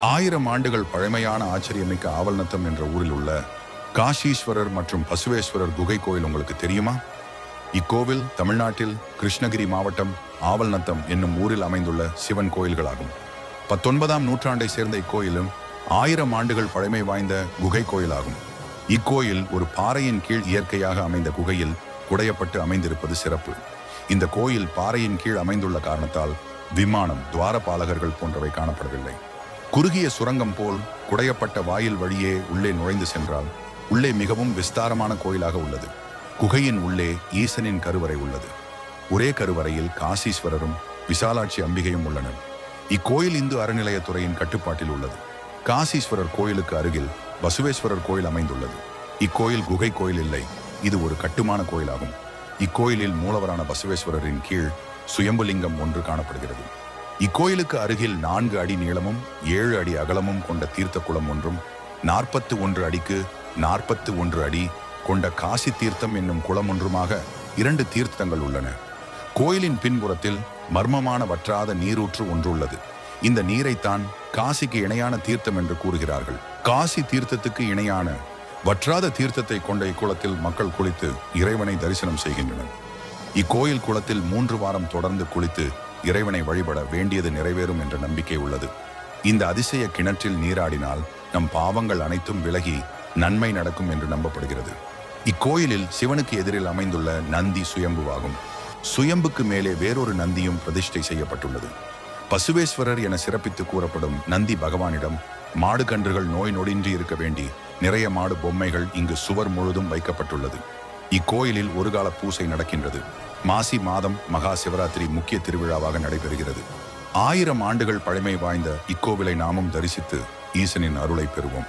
ஆயிரம் ஆண்டுகள் பழமையான ஆச்சரியமிக்க ஆவல்நத்தம் என்ற ஊரில் உள்ள காஷீஸ்வரர் மற்றும் பசுவேஸ்வரர் குகை கோயில் உங்களுக்கு தெரியுமா? இக்கோவில் தமிழ்நாட்டில் கிருஷ்ணகிரி மாவட்டம் ஆவல்நத்தம் என்னும் ஊரில் அமைந்துள்ள சிவன் கோயில்களாகும். பத்தொன்பதாம் நூற்றாண்டை சேர்ந்த இக்கோயிலும் ஆயிரம் ஆண்டுகள் பழமை வாய்ந்த குகை கோயிலாகும். இக்கோயில் ஒரு பாறையின் கீழ் இயற்கையாக அமைந்த குகையில் குடையப்பட்டு அமைந்திருப்பது சிறப்பு. இந்த கோயில் பாறையின் கீழ் அமைந்துள்ள காரணத்தால் விமானம் துவாரபாலகர்கள் போன்றவை காணப்படவில்லை. குறுகிய சுரங்கம் போல் குடையப்பட்ட வாயில் வழியே உள்ளே நுழைந்து சென்றால் உள்ளே மிகவும் விஸ்தாரமான கோயிலாக உள்ளது. குகையின் உள்ளே ஈசனின் கருவறை உள்ளது. ஒரே கருவறையில் காசீஸ்வரரும் விசாலாட்சி அம்பிகையும் உள்ளனர். இக்கோயில் இந்து அறநிலையத்துறையின் கட்டுப்பாட்டில் உள்ளது. காசீஸ்வரர் கோயிலுக்கு அருகில் பசுவேஸ்வரர் கோயில் அமைந்துள்ளது. இக்கோயில் குகை கோயில் இல்லை. இது ஒரு கட்டுமான கோயிலாகும். இக்கோயிலில் மூலவரான பசுவேஸ்வரரின் கீழ் சுயம்புலிங்கம் ஒன்று காணப்படுகிறது. இக்கோயிலுக்கு அருகில் நான்கு அடி நீளமும் ஏழு அடி அகலமும் கொண்ட தீர்த்த குளம் ஒன்றும் நாற்பத்து ஒன்று அடிக்கு நாற்பத்து ஒன்று அடி கொண்ட காசி தீர்த்தம் என்னும் குளம் ஒன்றுமாக இரண்டு தீர்த்தங்கள் உள்ளன. கோயிலின் பின்புறத்தில் மர்மமான வற்றாத நீரூற்று ஒன்று உள்ளது இந்த நீரைத்தான் காசிக்கு இணையான தீர்த்தம் என்று கூறுகிறார்கள். காசி தீர்த்தத்துக்கு இணையான வற்றாத தீர்த்தத்தை கொண்ட இக்குளத்தில் மக்கள் குளித்து இறைவனை தரிசனம் செய்கின்றனர். இக்கோயில் குளத்தில் மூன்று வாரம் தொடர்ந்து குளித்து இறைவனை வழிபட வேண்டியது நிறைவேறும் என்ற நம்பிக்கை உள்ளது. இந்த அதிசய கிணற்றில் நீராடினால் நம் பாவங்கள் அனைத்தும் விலகி நன்மை நடக்கும் என்று நம்பப்படுகிறது. இக்கோயிலில் சிவனுக்கு எதிரில் அமைந்துள்ள நந்தி சுயம்புவாகும். சுயம்புக்கு மேலே வேறொரு நந்தியும் பிரதிஷ்டை செய்யப்பட்டுள்ளது. பசுவேஸ்வரர் என சிறப்பித்து கூறப்படும் நந்தி பகவானிடம் மாடு கன்றுகள் நோய் நொடின்றி இருக்க வேண்டி நிறைய மாடு பொம்மைகள் இங்கு சுவர் முழுதும் வைக்கப்பட்டுள்ளது. இக்கோயிலில் ஒருகால பூசை நடக்கின்றது. மாசி மாதம் மகா சிவராத்திரி முக்கிய திருவிழாவாக நடைபெறுகிறது. ஆயிரம் ஆண்டுகள் பழமை வாய்ந்த இக்கோவிலை நாமும் தரிசித்து ஈசனின் அருளை பெறுவோம்.